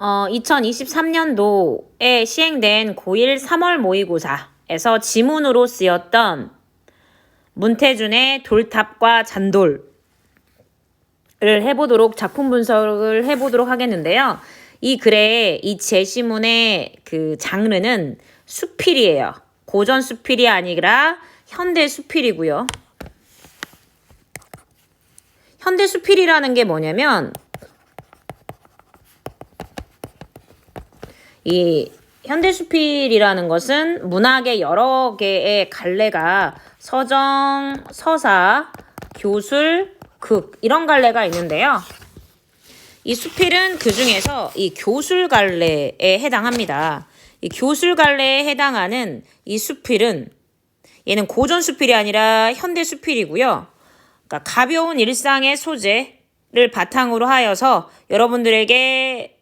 어, 2023년도에 시행된 고1 3월 모의고사에서 지문으로 쓰였던 문태준의 돌탑과 잔돌을 해보도록 작품 분석을 해보도록 하겠는데요. 이 글의 이 제시문의 그 장르는 수필이에요. 고전 수필이 아니라 현대 수필이고요. 현대 수필이라는 게 뭐냐면 이 현대 수필이라는 것은 문학의 여러 개의 갈래가 서정, 서사, 교술, 극 이런 갈래가 있는데요. 이 수필은 그 중에서 이 교술 갈래에 해당합니다. 이 교술 갈래에 해당하는 이 수필은 얘는 고전 수필이 아니라 현대 수필이고요. 그러니까 가벼운 일상의 소재를 바탕으로 하여서 여러분들에게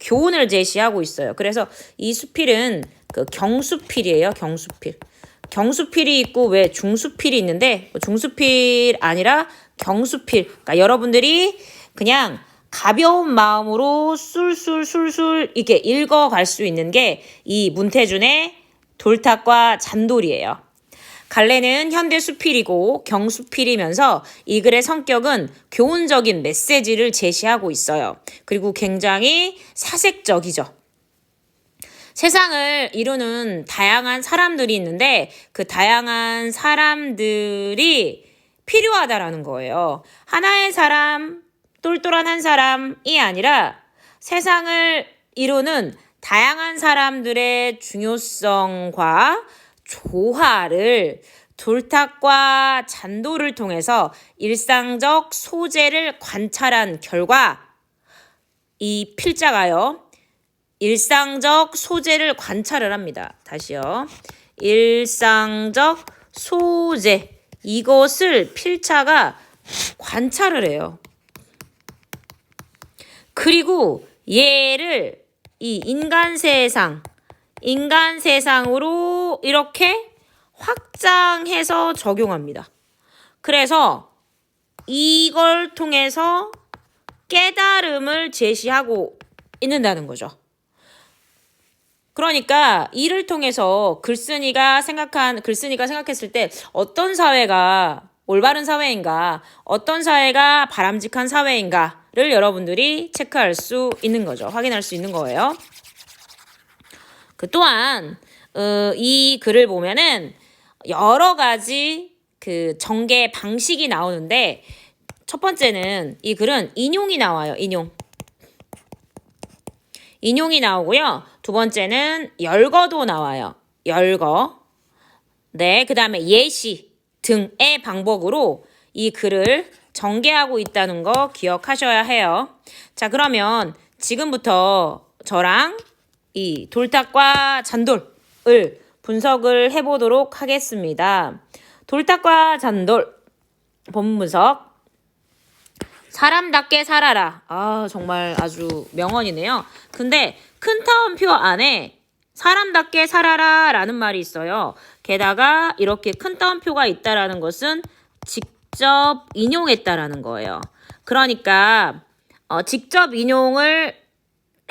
교훈을 제시하고 있어요. 그래서 이 수필은 그 경수필이에요. 경수필. 경수필이 있고 왜 중수필이 있는데 뭐 중수필 아니라 경수필. 그러니까 여러분들이 그냥 가벼운 마음으로 술술술술 이렇게 읽어갈 수 있는 게 이 문태준의 돌탑과 잔돌이에요. 갈래는 현대 수필이고 경수필이면서 이 글의 성격은 교훈적인 메시지를 제시하고 있어요. 그리고 굉장히 사색적이죠. 세상을 이루는 다양한 사람들이 있는데 그 다양한 사람들이 필요하다라는 거예요. 하나의 사람, 똘똘한 한 사람이 아니라 세상을 이루는 다양한 사람들의 중요성과 조화를 돌탑과 잔도를 통해서 일상적 소재를 관찰한 결과 이 필자가요. 일상적 소재를 관찰을 합니다. 다시요. 일상적 소재. 이것을 필자가 관찰을 해요. 그리고 얘를 이 인간 세상, 인간 세상으로 이렇게 확장해서 적용합니다. 그래서 이걸 통해서 깨달음을 제시하고 있는다는 거죠. 그러니까 이를 통해서 글쓴이가 생각한 글쓴이가 생각했을 때 어떤 사회가 올바른 사회인가, 어떤 사회가 바람직한 사회인가를 여러분들이 체크할 수 있는 거죠. 확인할 수 있는 거예요. 그 또한 어, 이 글을 보면은 여러 가지 그 전개 방식이 나오는데 첫 번째는 이 글은 인용이 나와요. 인용. 인용이 나오고요. 두 번째는 열거도 나와요. 열거. 네, 그 다음에 예시 등의 방법으로 이 글을 전개하고 있다는 거 기억하셔야 해요. 자, 그러면 지금부터 저랑 이 돌탑과 잔돌을 분석을 해보도록 하겠습니다. 돌탑과 잔돌 본 분석. 사람답게 살아라. 아, 정말 아주 명언이네요. 근데 큰 타원표 안에 사람답게 살아라 라는 말이 있어요. 게다가 이렇게 큰 따옴표가 있다라는 것은 직접 인용했다라는 거예요. 그러니까 어, 직접 인용을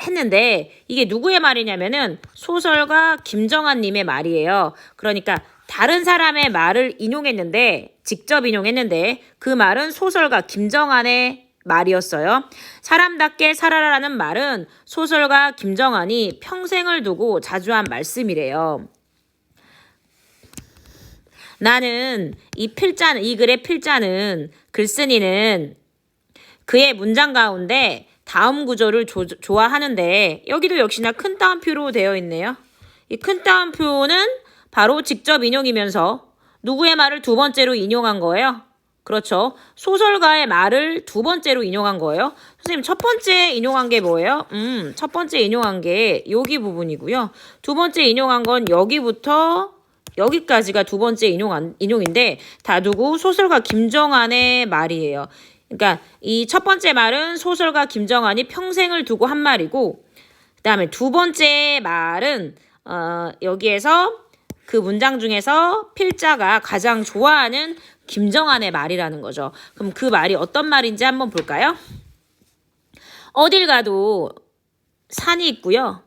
했는데 이게 누구의 말이냐면은 소설가 김정한 님의 말이에요. 그러니까 다른 사람의 말을 인용했는데 직접 인용했는데 그 말은 소설가 김정한의 말이었어요. 사람답게 살아라라는 말은 소설가 김정한이 평생을 두고 자주 한 말씀이래요. 나는 이 필자는 이 글의 필자는 글쓴이는 그의 문장 가운데 다음 구조를 조, 좋아하는데 여기도 역시나 큰 따옴표로 되어 있네요. 이 큰 따옴표는 바로 직접 인용이면서 누구의 말을 두 번째로 인용한 거예요? 그렇죠. 소설가의 말을 두 번째로 인용한 거예요. 선생님, 첫 번째 인용한 게 뭐예요? 음, 첫 번째 인용한 게 여기 부분이고요. 두 번째 인용한 건 여기부터 여기까지가 두 번째 인용, 인용인데, 다 두고 소설가 김정한의 말이에요. 그러니까 이 첫 번째 말은 소설가 김정한이 평생을 두고 한 말이고, 그 다음에 두 번째 말은, 어, 여기에서 그 문장 중에서 필자가 가장 좋아하는 김정한의 말이라는 거죠. 그럼 그 말이 어떤 말인지 한번 볼까요? 어딜 가도 산이 있고요.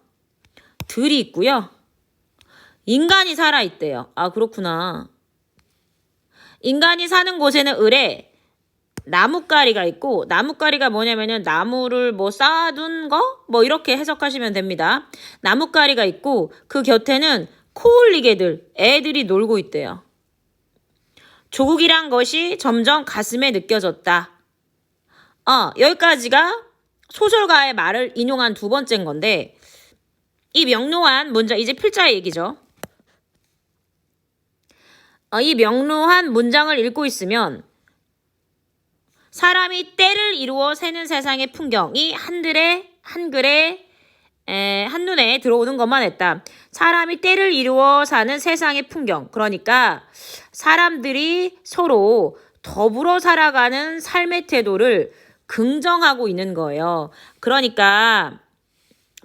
들이 있고요. 인간이 살아 있대요. 아, 그렇구나. 인간이 사는 곳에는 을에 나뭇가리가 있고 나뭇가리가 뭐냐면은 나무를 뭐 쌓아둔 거? 뭐 이렇게 해석하시면 됩니다. 나뭇가리가 있고 그 곁에는 코올리개들, 애들이 놀고 있대요. 조국이란 것이 점점 가슴에 느껴졌다. 어, 여기까지가 소설가의 말을 인용한 두 번째인 건데 이 명료한 문장 이제 필자의 얘기죠. 어, 이 명료한 문장을 읽고 있으면 사람이 때를 이루어 새는 세상의 풍경이 한들에 한글에 에, 한눈에 들어오는 것만 했다. 사람이 때를 이루어 사는 세상의 풍경. 그러니까 사람들이 서로 더불어 살아가는 삶의 태도를 긍정하고 있는 거예요. 그러니까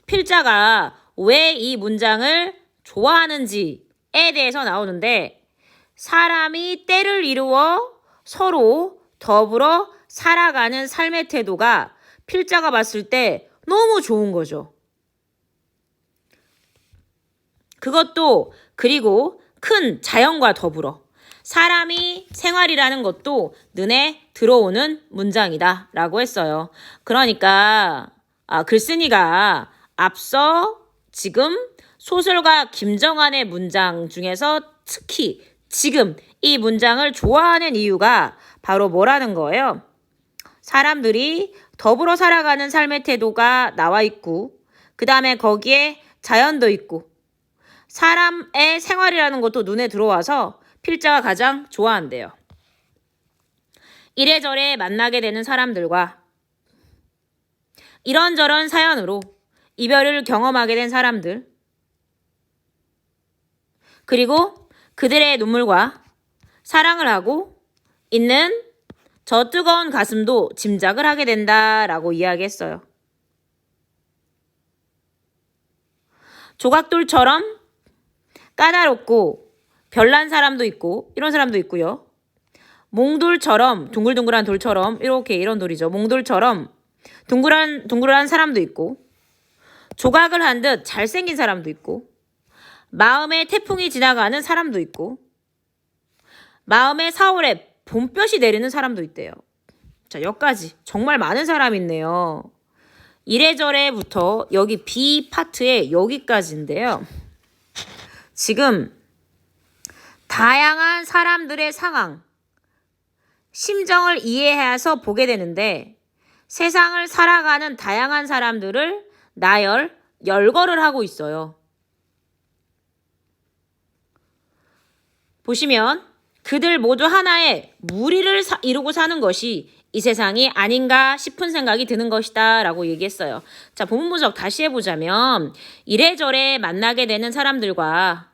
필자가 왜 이 문장을 좋아하는지에 대해서 나오는데 사람이 때를 이루어 서로 더불어 살아가는 삶의 태도가 필자가 봤을 때 너무 좋은 거죠. 그것도 그리고 큰 자연과 더불어 사람이 생활이라는 것도 눈에 들어오는 문장이다 라고 했어요. 그러니까 아, 글쓴이가 앞서 지금 소설가 김정환의 문장 중에서 특히 지금 이 문장을 좋아하는 이유가 바로 뭐라는 거예요? 사람들이 더불어 살아가는 삶의 태도가 나와 있고, 그 다음에 거기에 자연도 있고, 사람의 생활이라는 것도 눈에 들어와서 필자가 가장 좋아한대요. 이래저래 만나게 되는 사람들과 이런저런 사연으로 이별을 경험하게 된 사람들, 그리고 그들의 눈물과 사랑을 하고 있는 저 뜨거운 가슴도 짐작을 하게 된다 라고 이야기했어요. 조각돌처럼 까다롭고 별난 사람도 있고 이런 사람도 있고요. 몽돌처럼 둥글둥글한 돌처럼 이렇게 이런 돌이죠. 몽돌처럼 둥글한 둥글한 사람도 있고 조각을 한 듯 잘생긴 사람도 있고 마음에 태풍이 지나가는 사람도 있고 마음에 4월에 봄볕이 내리는 사람도 있대요. 자, 여기까지 정말 많은 사람이 있네요. 이래저래부터 여기 B 파트에 여기까지인데요. 지금 다양한 사람들의 상황, 심정을 이해해서 보게 되는데 세상을 살아가는 다양한 사람들을 나열, 열거를 하고 있어요. 보시면 그들 모두 하나의 무리를 사, 이루고 사는 것이 이 세상이 아닌가 싶은 생각이 드는 것이다 라고 얘기했어요. 자, 본문 분석 다시 해보자면 이래저래 만나게 되는 사람들과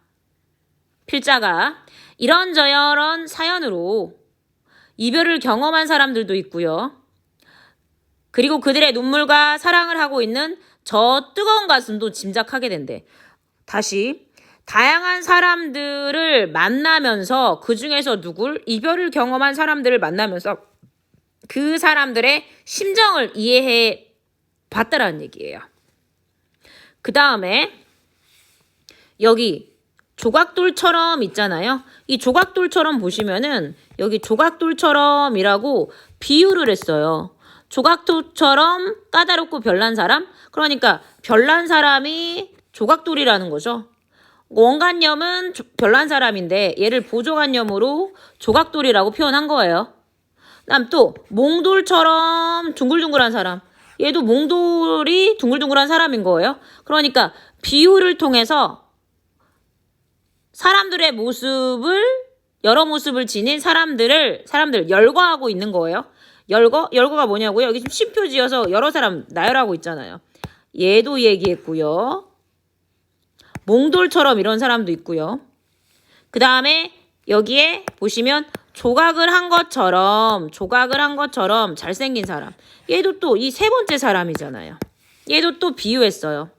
필자가 이런저런 사연으로 이별을 경험한 사람들도 있고요. 그리고 그들의 눈물과 사랑을 하고 있는 저 뜨거운 가슴도 짐작하게 된대. 다시 다양한 사람들을 만나면서 그 중에서 누굴 이별을 경험한 사람들을 만나면서 그 사람들의 심정을 이해해 봤다라는 얘기예요. 그 다음에 여기 조각돌처럼 있잖아요. 이 조각돌처럼 보시면은 여기 조각돌처럼이라고 비유를 했어요. 조각돌처럼 까다롭고 별난 사람? 그러니까 별난 사람이 조각돌이라는 거죠. 원관념은 별난 사람인데 얘를 보조관념으로 조각돌이라고 표현한 거예요. 그다음 또 몽돌처럼 둥글둥글한 사람. 얘도 몽돌이 둥글둥글한 사람인 거예요. 그러니까 비유를 통해서 사람들의 모습을 여러 모습을 지닌 사람들을 사람들 열거하고 있는 거예요. 열거 열거가 뭐냐고요? 여기 지금 심표 지어서 여러 사람 나열하고 있잖아요. 얘도 얘기했고요. 몽돌처럼 이런 사람도 있고요. 그 다음에 여기에 보시면 조각을 한 것처럼 조각을 한 것처럼 잘생긴 사람. 얘도 또 이 세 번째 사람이잖아요. 얘도 또 비유했어요.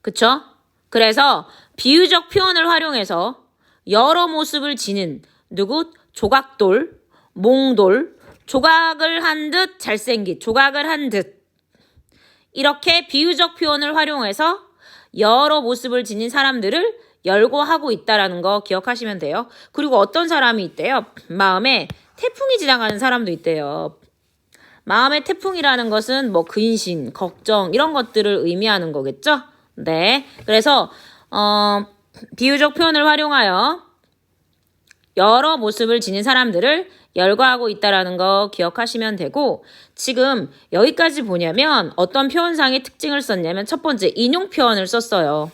그쵸? 그래서 비유적 표현을 활용해서 여러 모습을 지닌 누구? 조각돌, 몽돌, 조각을 한 듯 잘생긴, 조각을 한 듯. 이렇게 비유적 표현을 활용해서 여러 모습을 지닌 사람들을 열거하고 있다라는 거 기억하시면 돼요. 그리고 어떤 사람이 있대요. 마음에 태풍이 지나가는 사람도 있대요. 마음의 태풍이라는 것은 뭐 근심, 걱정 이런 것들을 의미하는 거겠죠? 네. 그래서 어 비유적 표현을 활용하여 여러 모습을 지닌 사람들을 열거하고 있다라는 거 기억하시면 되고 지금 여기까지 보냐면 어떤 표현상의 특징을 썼냐면 첫 번째 인용 표현을 썼어요.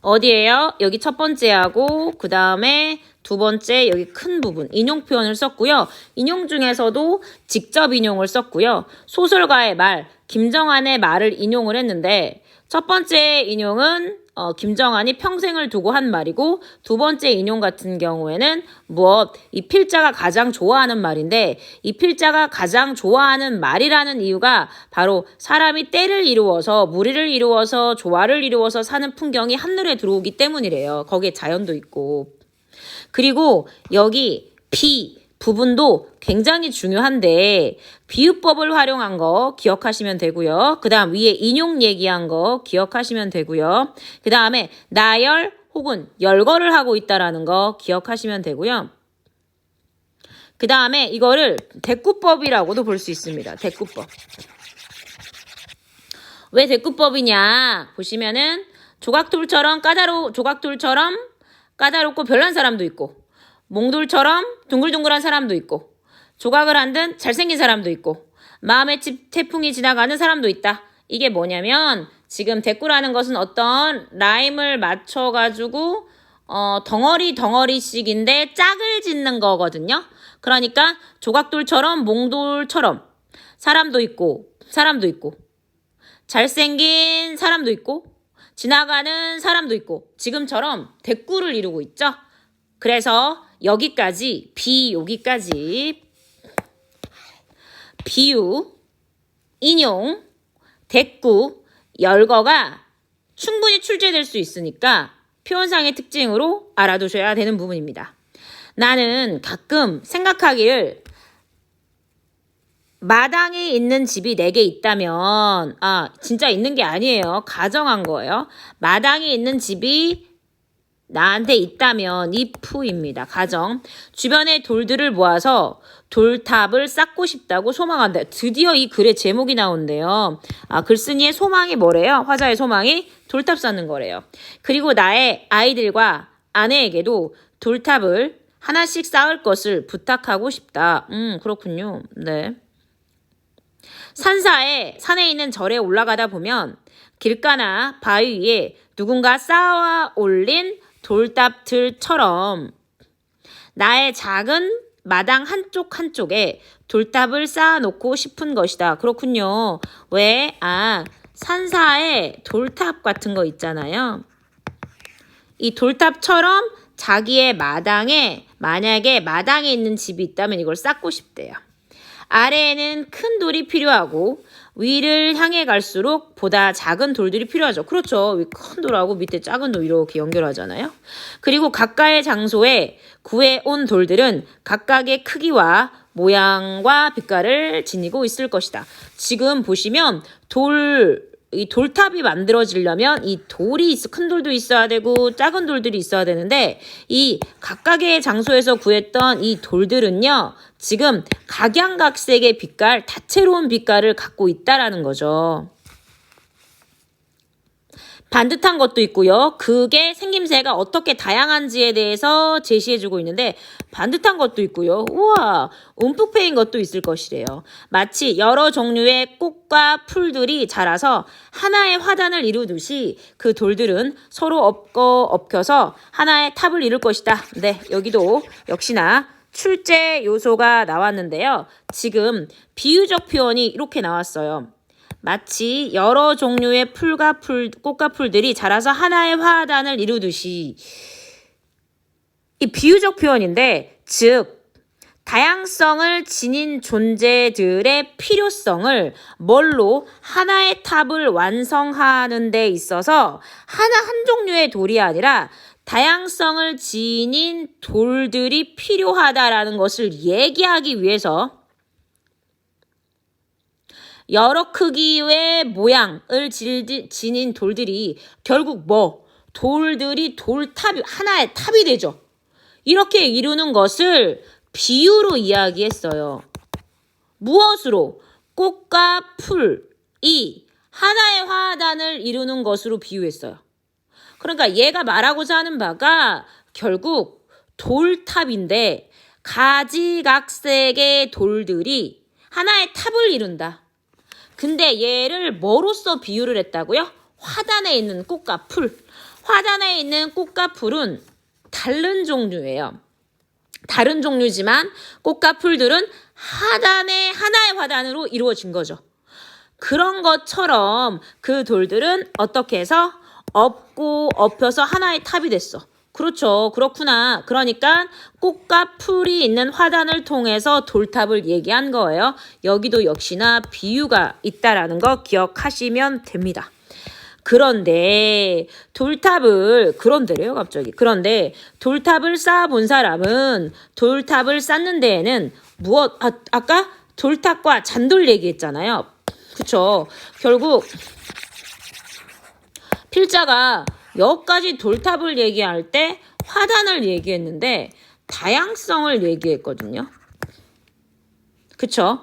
어디에요? 여기 첫 번째하고 그 다음에 두 번째 여기 큰 부분 인용 표현을 썼고요. 인용 중에서도 직접 인용을 썼고요. 소설가의 말 김정한의 말을 인용을 했는데 첫 번째 인용은 어, 김정한이 평생을 두고 한 말이고 두 번째 인용 같은 경우에는 무엇? 이 필자가 가장 좋아하는 말인데 이 필자가 가장 좋아하는 말이라는 이유가 바로 사람이 때를 이루어서 무리를 이루어서 조화를 이루어서 사는 풍경이 한눈에 들어오기 때문이래요. 거기에 자연도 있고. 그리고 여기 비 부분도 굉장히 중요한데 비유법을 활용한 거 기억하시면 되고요. 그 다음 위에 인용 얘기한 거 기억하시면 되고요. 그 다음에 나열 혹은 열거를 하고 있다라는 거 기억하시면 되고요. 그 다음에 이거를 대꾸법이라고도 볼 수 있습니다. 대꾸법. 왜 대꾸법이냐 보시면은 조각돌처럼 까다로 조각돌처럼 까다롭고 별난 사람도 있고 몽돌처럼 둥글둥글한 사람도 있고 조각을 한듯 잘생긴 사람도 있고 마음의 집 태풍이 지나가는 사람도 있다. 이게 뭐냐면 지금 대꾸라는 것은 어떤 라임을 맞춰가지고 어, 덩어리 덩어리씩인데 짝을 짓는 거거든요. 그러니까 조각돌처럼 몽돌처럼 사람도 있고 사람도 있고 잘생긴 사람도 있고 지나가는 사람도 있고 지금처럼 대꾸를 이루고 있죠. 그래서 여기까지 비 여기까지 비유, 인용, 대꾸, 열거가 충분히 출제될 수 있으니까 표현상의 특징으로 알아두셔야 되는 부분입니다. 나는 가끔 생각하기를 마당에 있는 집이 네개 있다면 아 진짜 있는 게 아니에요. 가정한 거예요. 마당에 있는 집이 나한테 있다면 if입니다. 가정. 주변의 돌들을 모아서 돌탑을 쌓고 싶다고 소망한다. 드디어 이 글의 제목이 나온대요. 아, 글쓴이의 소망이 뭐래요? 화자의 소망이 돌탑 쌓는 거래요. 그리고 나의 아이들과 아내에게도 돌탑을 하나씩 쌓을 것을 부탁하고 싶다. 음, 그렇군요. 네. 산사에 산에 있는 절에 올라가다 보면 길가나 바위 위에 누군가 쌓아 올린 돌탑들처럼 나의 작은 마당 한쪽 한쪽에 돌탑을 쌓아놓고 싶은 것이다. 그렇군요. 왜? 아, 산사에 돌탑 같은 거 있잖아요. 이 돌탑처럼 자기의 마당에 만약에 마당에 있는 집이 있다면 이걸 쌓고 싶대요. 아래에는 큰 돌이 필요하고 위를 향해 갈수록 보다 작은 돌들이 필요하죠. 그렇죠. 위 큰 돌하고 밑에 작은 돌 이렇게 연결하잖아요. 그리고 각가의 장소에 구해온 돌들은 각각의 크기와 모양과 빛깔을 지니고 있을 것이다. 지금 보시면 돌, 이 돌탑이 만들어지려면 이 돌이 있어, 큰 돌도 있어야 되고 작은 돌들이 있어야 되는데 이 각각의 장소에서 구했던 이 돌들은요 지금 각양각색의 빛깔, 다채로운 빛깔을 갖고 있다라는 거죠. 반듯한 것도 있고요. 그게 생김새가 어떻게 다양한지에 대해서 제시해주고 있는데 반듯한 것도 있고요. 우와, 움푹 패인 것도 있을 것이래요. 마치 여러 종류의 꽃과 풀들이 자라서 하나의 화단을 이루듯이 그 돌들은 서로 엎고 엎혀서 하나의 탑을 이룰 것이다. 네, 여기도 역시나 출제 요소가 나왔는데요. 지금 비유적 표현이 이렇게 나왔어요. 마치 여러 종류의 풀과 풀, 꽃과 풀들이 자라서 하나의 화단을 이루듯이. 이 비유적 표현인데 즉 다양성을 지닌 존재들의 필요성을 뭘로 하나의 탑을 완성하는 데 있어서 하나 한 종류의 돌이 아니라 다양성을 지닌 돌들이 필요하다라는 것을 얘기하기 위해서 여러 크기의 모양을 질- 지닌 돌들이 결국 뭐 돌들이 돌탑이 하나의 탑이 되죠. 이렇게 이루는 것을 비유로 이야기했어요. 무엇으로? 꽃과 풀이 하나의 화단을 이루는 것으로 비유했어요. 그러니까 얘가 말하고자 하는 바가 결국 돌탑인데 가지각색의 돌들이 하나의 탑을 이룬다. 근데 얘를 뭐로써 비유를 했다고요? 화단에 있는 꽃과 풀. 화단에 있는 꽃과 풀은 다른 종류예요. 다른 종류지만 꽃과 풀들은 하단의 하나의 화단으로 이루어진 거죠. 그런 것처럼 그 돌들은 어떻게 해서 엎고 엎혀서 하나의 탑이 됐어. 그렇죠. 그렇구나. 그러니까 꽃과 풀이 있는 화단을 통해서 돌탑을 얘기한 거예요. 여기도 역시나 비유가 있다라는 거 기억하시면 됩니다. 그런데 돌탑을 그런데래요 갑자기 그런데 돌탑을 쌓아 본 사람은 돌탑을 쌓는 데에는 무엇 아, 아까 돌탑과 잔돌 얘기했잖아요 그쵸 결국 필자가 여기까지 돌탑을 얘기할 때 화단을 얘기했는데 다양성을 얘기했거든요 그쵸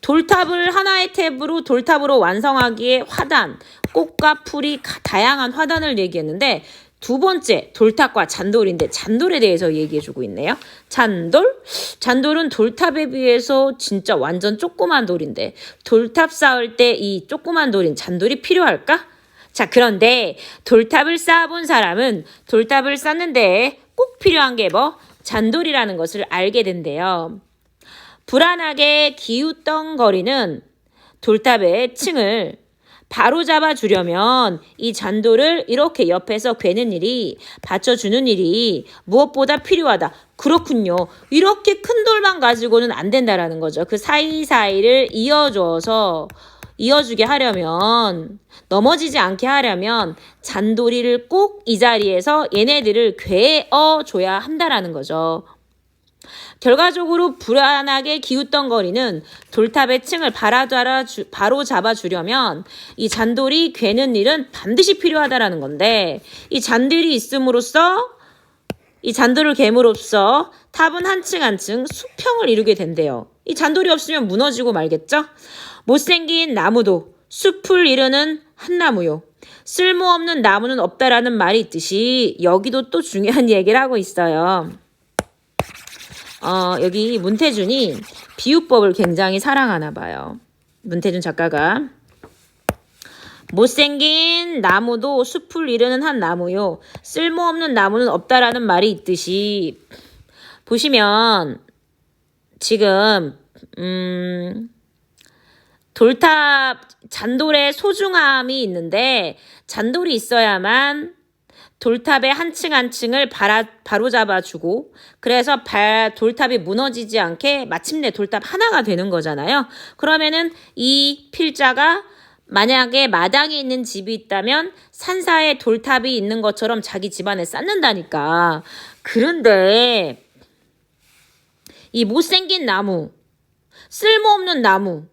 돌탑을 하나의 탭으로 돌탑으로 완성하기에 화단, 꽃과 풀이 가- 다양한 화단을 얘기했는데 두 번째 돌탑과 잔돌인데 잔돌에 대해서 얘기해주고 있네요. 잔돌? 잔돌은 돌탑에 비해서 진짜 완전 조그만 돌인데 돌탑 쌓을 때 이 조그만 돌인 잔돌이 필요할까? 자 그런데 돌탑을 쌓아본 사람은 돌탑을 쌓는데 꼭 필요한 게 뭐? 잔돌이라는 것을 알게 된대요. 불안하게 기웃덩거리는 돌탑의 층을 바로잡아 주려면 이 잔돌을 이렇게 옆에서 괴는 일이 받쳐주는 일이 무엇보다 필요하다. 그렇군요. 이렇게 큰 돌만 가지고는 안 된다라는 거죠. 그 사이사이를 이어줘서 이어주게 하려면 넘어지지 않게 하려면 잔돌이를 꼭 이 자리에서 얘네들을 괴어 줘야 한다라는 거죠. 결과적으로 불안하게 기웃덩거리는 돌탑의 층을 바로 잡아주려면 이 잔돌이 괴는 일은 반드시 필요하다라는 건데 이 잔들이 있음으로써 이 잔돌을 개물로써 탑은 한층 한층 수평을 이루게 된대요. 이 잔돌이 없으면 무너지고 말겠죠? 못생긴 나무도 숲을 이루는 한 나무요. 쓸모없는 나무는 없다라는 말이 있듯이 여기도 또 중요한 얘기를 하고 있어요. 어, 여기 문태준이 비유법을 굉장히 사랑하나 봐요. 문태준 작가가. 못생긴 나무도 숲을 이루는 한 나무요. 쓸모없는 나무는 없다라는 말이 있듯이 보시면 지금 음 돌탑 잔돌의 소중함이 있는데 잔돌이 있어야만 돌탑의 한 층 한 층을 바라, 바로잡아주고 그래서 발, 돌탑이 무너지지 않게 마침내 돌탑 하나가 되는 거잖아요. 그러면은 이 필자가 만약에 마당에 있는 집이 있다면 산사에 돌탑이 있는 것처럼 자기 집안에 쌓는다니까. 그런데 이 못생긴 나무, 쓸모없는 나무,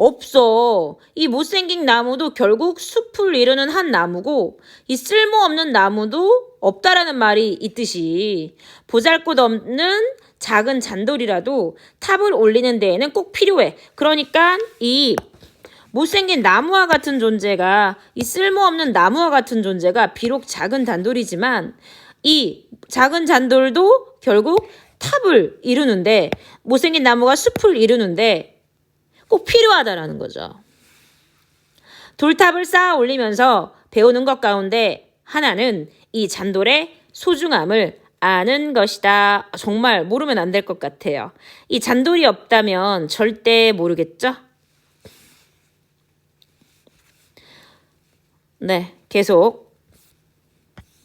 없어. 이 못생긴 나무도 결국 숲을 이루는 한 나무고 이 쓸모없는 나무도 없다라는 말이 있듯이 보잘것 없는 작은 잔돌이라도 탑을 올리는 데에는 꼭 필요해. 그러니까 이 못생긴 나무와 같은 존재가 이 쓸모없는 나무와 같은 존재가 비록 작은 잔돌이지만 이 작은 잔돌도 결국 탑을 이루는데 못생긴 나무가 숲을 이루는데 꼭 필요하다라는 거죠. 돌탑을 쌓아 올리면서 배우는 것 가운데 하나는 이 잔돌의 소중함을 아는 것이다. 정말 모르면 안 될 것 같아요. 이 잔돌이 없다면 절대 모르겠죠? 네, 계속.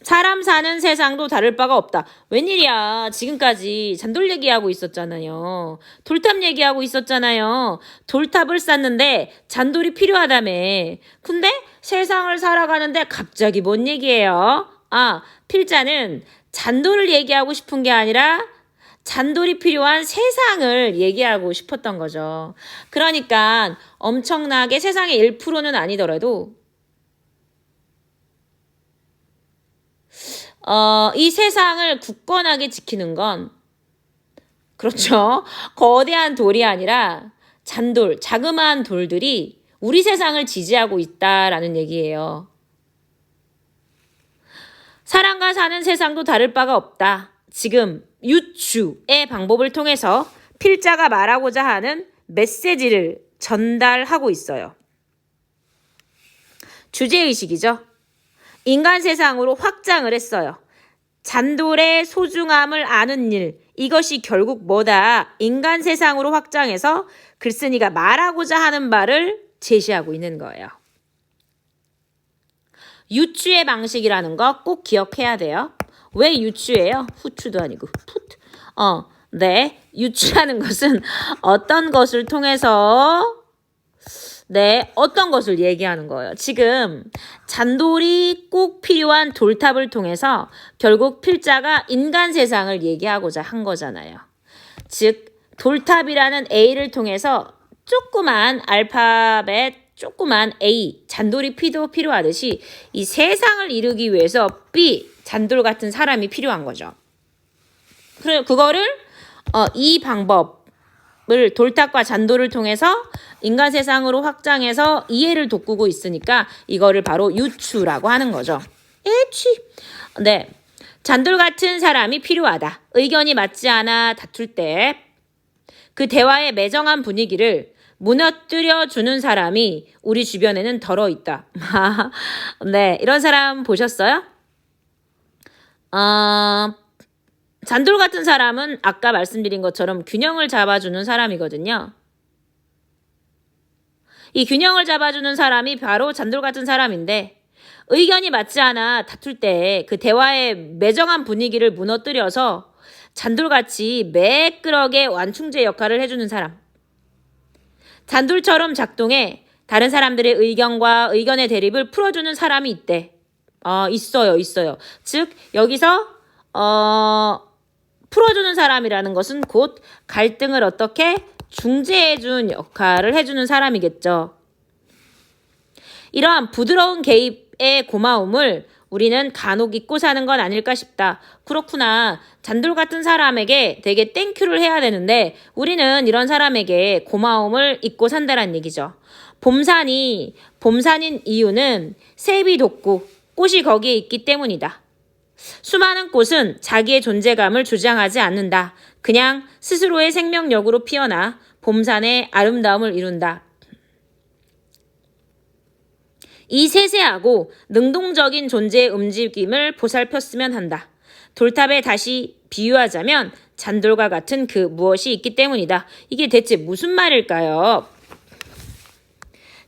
사람 사는 세상도 다를 바가 없다. 웬일이야. 지금까지 잔돌 얘기하고 있었잖아요. 돌탑 얘기하고 있었잖아요. 돌탑을 쌓는데 잔돌이 필요하다며. 근데 세상을 살아가는데 갑자기 뭔 얘기예요? 아, 필자는 잔돌을 얘기하고 싶은 게 아니라 잔돌이 필요한 세상을 얘기하고 싶었던 거죠. 그러니까 엄청나게 세상의 1%는 아니더라도 어, 이 세상을 굳건하게 지키는 건 그렇죠. 거대한 돌이 아니라 잔돌, 자그마한 돌들이 우리 세상을 지지하고 있다라는 얘기예요. 사람과 사는 세상도 다를 바가 없다. 지금 유추의 방법을 통해서 필자가 말하고자 하는 메시지를 전달하고 있어요. 주제의식이죠. 인간 세상으로 확장을 했어요. 잔돌의 소중함을 아는 일, 이것이 결국 뭐다? 인간 세상으로 확장해서 글쓴이가 말하고자 하는 바를 제시하고 있는 거예요. 유추의 방식이라는 거 꼭 기억해야 돼요. 왜 유추예요? 후추도 아니고 푸트. 어, 네. 유추하는 것은 어떤 것을 통해서 네, 어떤 것을 얘기하는 거예요? 지금 잔돌이 꼭 필요한 돌탑을 통해서 결국 필자가 인간 세상을 얘기하고자 한 거잖아요. 즉 돌탑이라는 A를 통해서 조그만 알파벳 조그만 A 잔돌이 P도 필요하듯이 이 세상을 이루기 위해서 B 잔돌 같은 사람이 필요한 거죠. 그래 그거를 어, 이 방법 을 돌탑과 잔돌을 통해서 인간 세상으로 확장해서 이해를 돋구고 있으니까 이거를 바로 유추라고 하는 거죠. 에취. 네. 잔돌 같은 사람이 필요하다. 의견이 맞지 않아 다툴 때 그 대화의 매정한 분위기를 무너뜨려 주는 사람이 우리 주변에는 덜어 있다. 네, 이런 사람 보셨어요? 어, 잔돌 같은 사람은 아까 말씀드린 것처럼 균형을 잡아주는 사람이거든요. 이 균형을 잡아주는 사람이 바로 잔돌 같은 사람인데 의견이 맞지 않아 다툴 때 그 대화의 매정한 분위기를 무너뜨려서 잔돌같이 매끄러게 완충제 역할을 해주는 사람. 잔돌처럼 작동해 다른 사람들의 의견과 의견의 대립을 풀어주는 사람이 있대. 어, 있어요, 있어요. 즉, 여기서, 어, 풀어주는 사람이라는 것은 곧 갈등을 어떻게 중재해준 역할을 해주는 사람이겠죠. 이러한 부드러운 개입의 고마움을 우리는 간혹 잊고 사는 건 아닐까 싶다. 그렇구나. 잔돌 같은 사람에게 되게 땡큐를 해야 되는데 우리는 이런 사람에게 고마움을 잊고 산다란 얘기죠. 봄산이 봄산인 이유는 새입이 돋고 꽃이 거기에 있기 때문이다. 수많은 꽃은 자기의 존재감을 주장하지 않는다. 그냥 스스로의 생명력으로 피어나 봄산의 아름다움을 이룬다. 이 세세하고 능동적인 존재의 움직임을 보살폈으면 한다. 돌탑에 다시 비유하자면 잔돌과 같은 그 무엇이 있기 때문이다. 이게 대체 무슨 말일까요?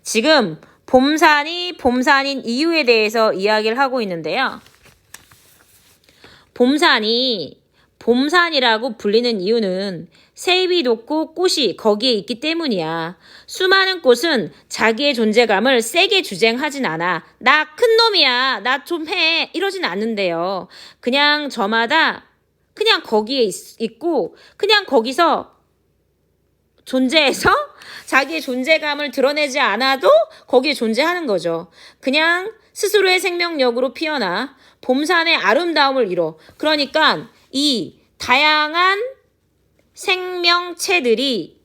지금 봄산이 봄산인 이유에 대해서 이야기를 하고 있는데요. 봄산이 봄산이라고 불리는 이유는 새잎이 돋고 꽃이 거기에 있기 때문이야. 수많은 꽃은 자기의 존재감을 세게 주쟁하진 않아. 나 큰 놈이야. 나 좀 해. 이러진 않는데요. 그냥 저마다 그냥 거기에 있, 고 그냥 거기서 존재해서 자기의 존재감을 드러내지 않아도 거기에 존재하는 거죠. 그냥 스스로의 생명력으로 피어나 봄산의 아름다움을 이뤄. 그러니까 이 다양한 생명체들이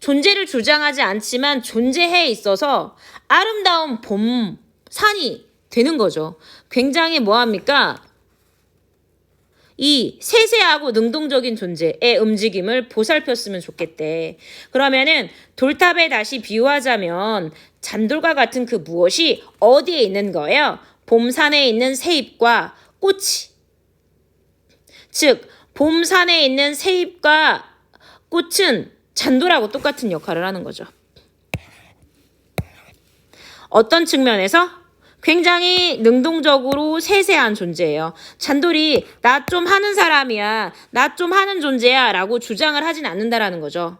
존재를 주장하지 않지만 존재해 있어서 아름다운 봄 산이 되는 거죠. 굉장히 뭐합니까? 이 세세하고 능동적인 존재의 움직임을 보살폈으면 좋겠대. 그러면은 돌탑에 다시 비유하자면 잔돌과 같은 그 무엇이 어디에 있는 거예요? 봄산에 있는 새잎과 꽃이. 즉, 봄산에 있는 새잎과 꽃은 잔돌하고 똑같은 역할을 하는 거죠. 어떤 측면에서 굉장히 능동적으로 세세한 존재예요. 잔돌이 나 좀 하는 사람이야. 나 좀 하는 존재야. 라고 주장을 하진 않는다라는 거죠.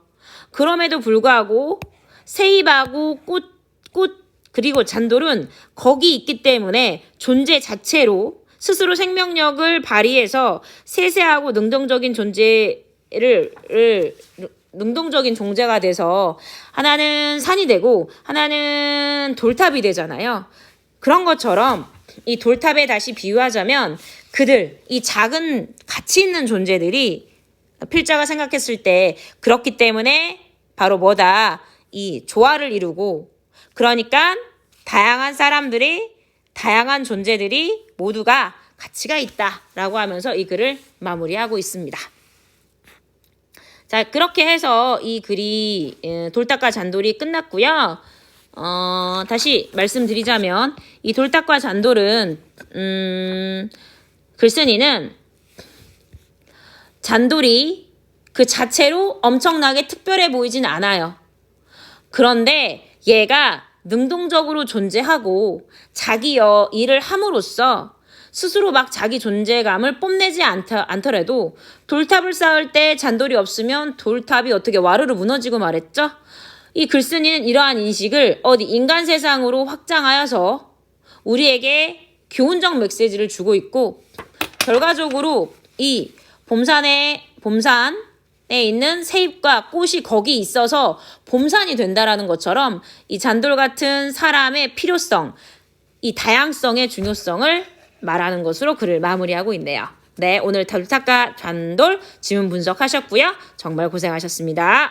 그럼에도 불구하고 새잎하고 꽃, 꽃, 그리고 잔돌은 거기 있기 때문에 존재 자체로 스스로 생명력을 발휘해서 세세하고 능동적인 존재의 를 능동적인 존재가 돼서 하나는 산이 되고 하나는 돌탑이 되잖아요. 그런 것처럼 이 돌탑에 다시 비유하자면 그들 이 작은 가치 있는 존재들이 필자가 생각했을 때 그렇기 때문에 바로 뭐다 이 조화를 이루고 그러니까 다양한 사람들이 다양한 존재들이 모두가 가치가 있다라고 하면서 이 글을 마무리하고 있습니다. 자, 그렇게 해서 이 글이 에, 돌탑과 잔돌이 끝났고요. 어, 다시 말씀드리자면 이 돌탑과 잔돌은 음, 글쓴이는 잔돌이 그 자체로 엄청나게 특별해 보이진 않아요. 그런데 얘가 능동적으로 존재하고 자기 여 일을 함으로써 스스로 막 자기 존재감을 뽐내지 않다, 않더라도 돌탑을 쌓을 때 잔돌이 없으면 돌탑이 어떻게 와르르 무너지고 말했죠? 이 글쓴이는 이러한 인식을 어디 인간 세상으로 확장하여서 우리에게 교훈적 메시지를 주고 있고 결과적으로 이 봄산에 봄산에 있는 새잎과 꽃이 거기 있어서 봄산이 된다라는 것처럼 이 잔돌 같은 사람의 필요성, 이 다양성의 중요성을 말하는 것으로 글을 마무리하고 있네요. 네, 오늘 돌탁과 잔돌 지문 분석하셨고요. 정말 고생하셨습니다.